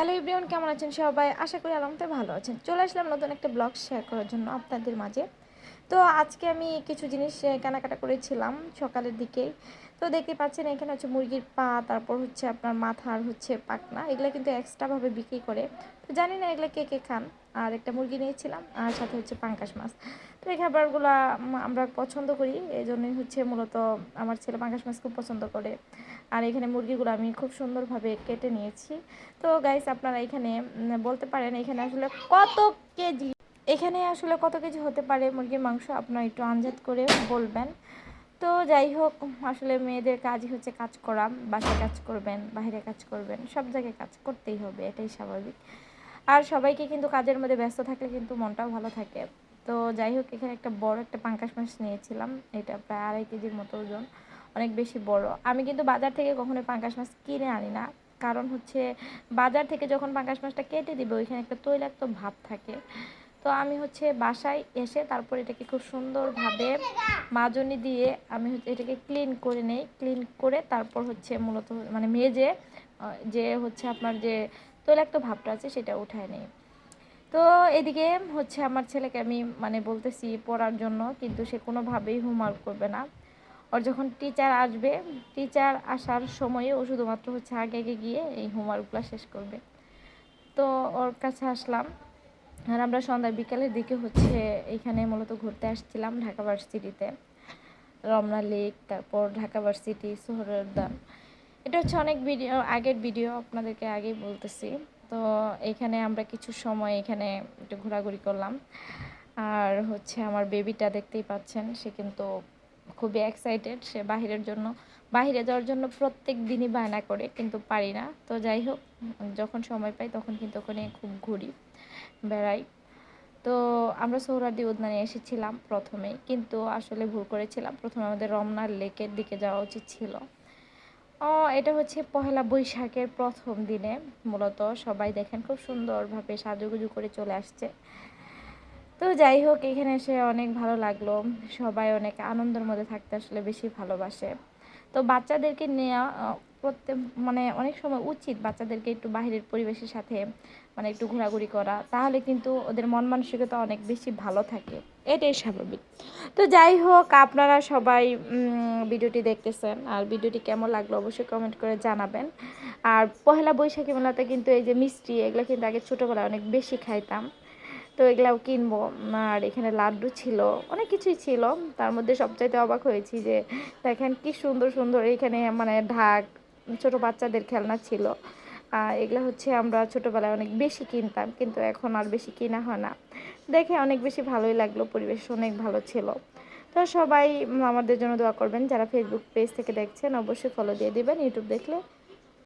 Hello ইব্রিয়ন কেমন আছেন সবাই? আশা করি আলমতে ভালো আছেন। চলে আসলাম নতুন একটা ব্লগ শেয়ার করার জন্য আপনাদের মাঝে। তো আজকে আমি কিছু জিনিস কেনাকাটা করেছিলাম সকালের দিকেই তো দেখতে পাচ্ছেন এখানে হচ্ছে মুরগির পা, তারপর হচ্ছে আপনার মাথার হচ্ছে পাকনা এগুলো কিন্তু এক্সট্রাভাবে বিক্রি করে। তো জানি না এগুলো কে কে খান। আর একটা মুরগি নিয়েছিলাম, আর সাথে হচ্ছে পাঙ্কাশ মাছ। তো এই খাবারগুলো আমরা পছন্দ করি এই জন্যই হচ্ছে মূলত আমার ছেলে পাঙ্কাশ মাছ খুব পছন্দ করে। আর এখানে মুরগিগুলো আমি খুব সুন্দরভাবে কেটে নিয়েছি। তো গাইস আপনারা এখানে বলতে পারেন এখানে আসলে কত কেজি, এখানে আসলে কত কেজি হতে পারে মুরগির মাংস? আপনারা একটু আনজাত করে বলবেন। তো যাই হোক, আসলে মেয়েদের কাজই হচ্ছে কাজ করা, বাসায় কাজ করবেন, বাইরে কাজ করবেন, সব জায়গায় কাজ করতেই হবে, এটাই স্বাভাবিক। আর সবাইকে কিন্তু কাজের মধ্যে ব্যস্ত থাকলে কিন্তু মনটাও ভালো থাকে। তো যাই হোক, এখানে একটা বড় একটা পাঙ্কাশ মাছ নিয়েছিলাম। এটা প্রায় আড়াই কেজির মতো ওজন, অনেক বেশি বড়। আমি কিন্তু বাজার থেকে কখনো পাঙ্কাশ মাছ কিনে আনি না। কারণ হচ্ছে বাজার থেকে যখন পাঙ্কাশ মাছটা কেটে দিবে, ওইখানে একটা তৈলাক্ত ভাব থাকে। তো আমি হচ্ছে বাসায় এসে তারপর এটাকে খুব সুন্দরভাবে মাজনি দিয়ে আমি হচ্ছে এটাকে ক্লিন করে নেই। ক্লিন করে তারপর হচ্ছে মূলত মানে মেজে যে হচ্ছে আপনার যে তৈলাক্ত ভাবটা আছে, সেটা উঠায় নেই। তো এদিকে হচ্ছে আমার ছেলেকে আমি মানে বলতেছি পড়ার জন্য, কিন্তু সে কোনোভাবেই হোমওয়ার্ক করবে না। ওর যখন টিচার আসবে টিচার আসার সময়ে ও শুধুমাত্র হচ্ছে আগে আগে গিয়ে এই হোমওয়ার্কগুলো শেষ করবে। তো ওর কাছে আসলাম, আর আমরা সন্ধ্যা বিকালের দিকে হচ্ছে এখানে মূলত ঘুরতে আসছিলাম ঢাকা ভার্সিটিতে। রমনা লেক, তারপর ঢাকা ভার্সিটি সোহরদান এটা হচ্ছে অনেক ভিডিও, আগের ভিডিও আপনাদেরকে আগেই বলতেছি। তো এখানে আমরা কিছু সময় এখানে একটু ঘোরাঘুরি করলাম। আর হচ্ছে আমার বেবিটা দেখতেই পাচ্ছেন, সে কিন্তু খুবই এক্সাইটেড সে বাহিরের জন্য বাইরে যাওয়ার জন্য প্রত্যেক দিনই বায়না করে, কিন্তু পারি না। তো যাই হোক, যখন সময় পাই তখন কিন্তু ওখানে খুব ঘুরি, বেড়াই। তো আমরা সৌরাদি উদ্যানে এসেছিলাম প্রথমে, কিন্তু আসলে ভুল করেছিলাম। প্রথমে আমাদের রমনার লেকের দিকে যাওয়া উচিত ছিল। এটা হচ্ছে পহেলা বৈশাখের প্রথম দিনে। মূলত সবাই দেখেন খুব সুন্দরভাবে সাজুগুজু করে চলে আসছে। তো যাই হোক, এখানে এসে অনেক ভালো লাগল। সবাই অনেক আনন্দের মধ্যে থাকতে আসলে বেশি ভালোবাসে। তো বাচ্চাদেরকে নেওয়া প্রত্যেক মানে অনেক সময় উচিত বাচ্চাদেরকে একটু বাইরের পরিবেশের সাথে মানে একটু ঘোরাঘুরি করা। তাহলে কিন্তু ওদের মন মানসিকতা অনেক বেশি ভালো থাকে। এটাই স্বাভাবিক। তো যাই হোক, আপনারা সবাই ভিডিওটি দেখতেছেন। আর ভিডিওটি কেমন লাগল অবশ্যই কমেন্ট করে জানাবেন। আর পহেলা বৈশাখী মেলাতে কিন্তু এই যে মিষ্টি, এগুলো কিন্তু আগে ছোটোবেলায় অনেক বেশি খাইতাম। তো এগুলাও কিনবো। আর এখানে লাড্ডু ছিল, অনেক কিছুই ছিল। তার মধ্যে সবচাইতে অবাক হয়েছি যে, দেখেন কি সুন্দর সুন্দর এখানে মানে ঢাক ছোট বাচ্চাদের খেলনা ছিল। এগুলো হচ্ছে আমরা ছোটোবেলায় অনেক বেশি কিনতাম, কিন্তু এখন আর বেশি কিনা হয় না। দেখে অনেক বেশি ভালোই লাগল, পরিবেশ অনেক ভালো ছিল। তো সবাই আমাদের জন্য দোয়া করবেন, যারা ফেসবুক পেজ থেকে দেখছেন, অবশ্যই ফলো দিয়ে দিবেন ইউটিউব দেখলে